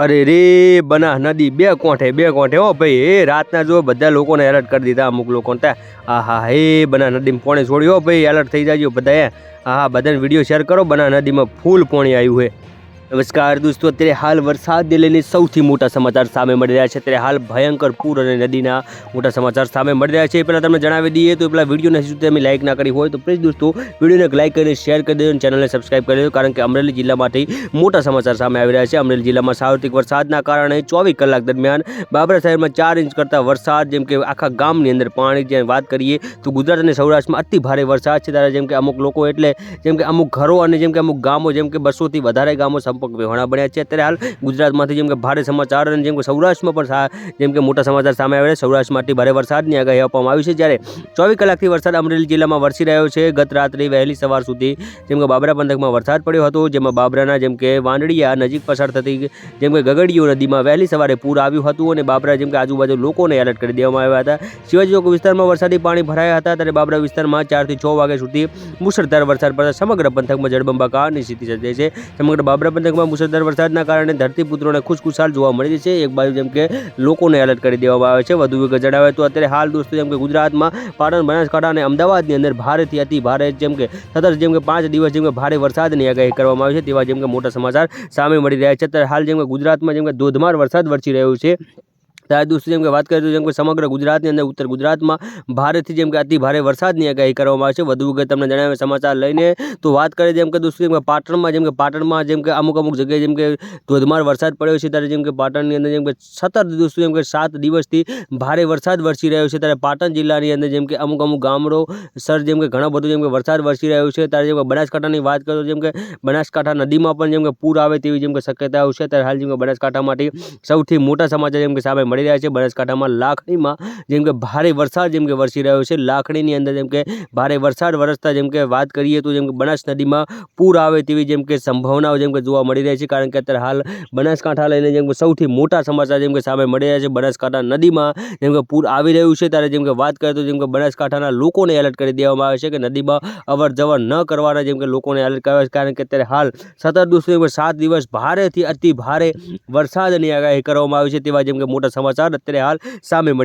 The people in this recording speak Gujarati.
અરે રે બના નદી, બે કોઠે બે કોઠે, હો ભાઈ, એ રાતના જો બધા લોકોને એલર્ટ કરી દીધા, અમુક લોકો ત્યાં. હા હા હે બના નદીમાં પોણે છોડ્યો ભાઈ એલર્ટ થઈ જાજો બધા હા હા બધાને વીડિયો શેર કરો બના નદીમાં ફૂલ પોણી આવ્યું છે નમસ્કાર દોસ્તો, અત્યારે હાલ વરસાદને લઈને સૌથી મોટા સમાચાર સામે મળી રહ્યા છે. અત્યારે હાલ ભયંકર પૂર અને નદીના મોટા સમાચાર સામે મળી રહ્યા છે. એ પહેલાં તમને જણાવી દઈએ તો પેલા વિડીયોને હજુ તમે લાઇક ના કરી હોય તો પ્લીઝ દોસ્તો, વિડીયોને લાઇક કરીને શેર કરી દેજો અને ચેનલને સબસ્ક્રાઇબ કરી દેજો કારણ કે અમરેલી જિલ્લામાંથી મોટા સમાચાર સામે આવી રહ્યા છે. અમરેલી જિલ્લામાં સાર્વત્રિક વરસાદના કારણે ચોવીસ કલાક દરમિયાન બાબરા શહેરમાં ચાર ઇંચ કરતાં વરસાદ, જેમ કે આખા ગામની અંદર પાણી જ્યાં વાત કરીએ તો ગુજરાત અને સૌરાષ્ટ્રમાં અતિ ભારે વરસાદ છે. ત્યારે જેમ કે અમુક લોકો એટલે, જેમ કે અમુક ઘરો અને જેમ કે અમુક ગામો, જેમ કે બસોથી વધારે ગામો સંપર્ક વિહોણા બન્યા છે. અત્યારે હાલ ગુજરાતમાંથી જેમ કે ભારે સમાચાર અને જેમ કે સૌરાષ્ટ્રમાં પણ જેમ કે મોટા સમાચાર સામે આવ્યા છે. સૌરાષ્ટ્રમાંથી ભારે વરસાદની આગાહી આપવામાં આવી છે. જ્યારે ચોવીસ કલાકથી વરસાદ અમરેલી જિલ્લામાં વરસી રહ્યો છે. ગત રાત્રે વહેલી સવાર સુધી જેમ કે બાબરા પંથકમાં વરસાદ પડ્યો હતો, જેમાં બાબરાના જેમ કે વાંદડિયા નજીક પસાર થતી જેમ કે ગગડીયો નદીમાં વહેલી સવારે પૂર આવ્યું હતું અને બાબરા જેમ કે આજુબાજુ લોકોને એલર્ટ કરી દેવામાં આવ્યા હતા. શિવાજી વિસ્તારમાં વરસાદી પાણી ભરાયા હતા. ત્યારે બાબરા વિસ્તારમાં ચારથી છ વાગ્યા સુધી મુશળધાર વરસાદ પડતા સમગ્ર પંથકમાં જળબંબાકારની સ્થિતિ સર્જાઈ છે. સમગ્ર બાબરા પંથકમાં મુસળધાર વરસાદના કારણે ધરતીપુત્રોને ખુશખુશાલ જોવા મળી છે. એક બાજુ જેમ કે લોકોને એલર્ટ કરી દેવામાં આવે છે. વધુ વિગત જણાવે તો અત્યારે હાલ દોસ્તો જેમ કે ગુજરાતમાં પાટણ, બનાસકાંઠા અને અમદાવાદની અંદર ભારેથી અતિ ભારે જેમ કે સતત જેમ કે પાંચ દિવસ જેમ કે ભારે વરસાદની આગાહી કરવામાં આવી છે. તેવા જેમ કે મોટા સમાચાર સામે મળી રહ્યા છે. અત્યારે હાલ જેમ કે ગુજરાતમાં જેમ કે ધોધમાર વરસાદ વરસી રહ્યો છે. દોસ્તો જેમ કે વાત કરીએ તો જેમ કે સમગ્ર ગુજરાતની અંદર ઉત્તર ગુજરાતમાં ભારેથી જેમ કે અતિ ભારે વરસાદની આગાહી કરવામાં આવે છે વધુ વિગત તમને જણાવે સમાચાર લઈને તો વાત કરીએ જેમ કે દોસ્તો જેમ કે પાટણમાં જેમ કે પાટણમાં જેમ કે અમુક અમુક જગ્યાએ જેમ કે ધોધમાર વરસાદ પડ્યો છે ત્યારે જેમ કે પાટણની અંદર જેમ કે સતત દોસ્તો જેમ કે સાત દિવસથી ભારે વરસાદ વરસી રહ્યો છે ત્યારે પાટણ જિલ્લાની અંદર જેમ કે અમુક અમુક ગામડો સર જેમ કે ઘણો બધો જેમ કે વરસાદ વરસી રહ્યો છે ત્યારે જેમ કે બનાસકાંઠાની વાત કરું જેમ કે બનાસકાંઠા નદીમાં પણ જેમ કે પૂર આવે તેવી જેમ કે શક્યતાઓ છે ત્યારે હાલ જેમ કે બનાસકાંઠામાંથી સૌથી મોટા સમાચાર જેમ કે સામે મળી રહ્યા છે બનાસકાંઠામાં લાખણીમાં જેમ કે ભારે વરસાદ જેમ કે વરસી રહ્યો છે લાખણીની અંદર જેમ કે ભારે વરસાદ વરસતા જેમ કે વાત કરીએ તો જેમ કે બનાસ નદીમાં પૂર આવે તેવી જેમ કે સંભાવનાઓ જેમ કે જોવા મળી રહી છે કારણ કે અત્યારે હાલ બનાસકાંઠા લઈને જેમ કે સૌથી મોટા સમાચાર જેમ કે સામે મળી રહ્યા છે બનાસકાંઠા નદીમાં જેમ કે પૂર આવી રહ્યું છે ત્યારે જેમ કે વાત કરીએ તો જેમ કે બનાસકાંઠાના લોકોને એલર્ટ કરી દેવામાં આવે છે કે નદીમાં અવર જવર ન કરવાના જેમ કે લોકોને એલર્ટ કરવા છે કારણ કે અત્યારે હાલ સતત દોસ્તો સાત દિવસ ભારેથી અતિ ભારે વરસાદની આગાહી કરવામાં આવી છે તેવા જેમ કે મોટા સમાચાર અત્યારે હાલ સામે મળી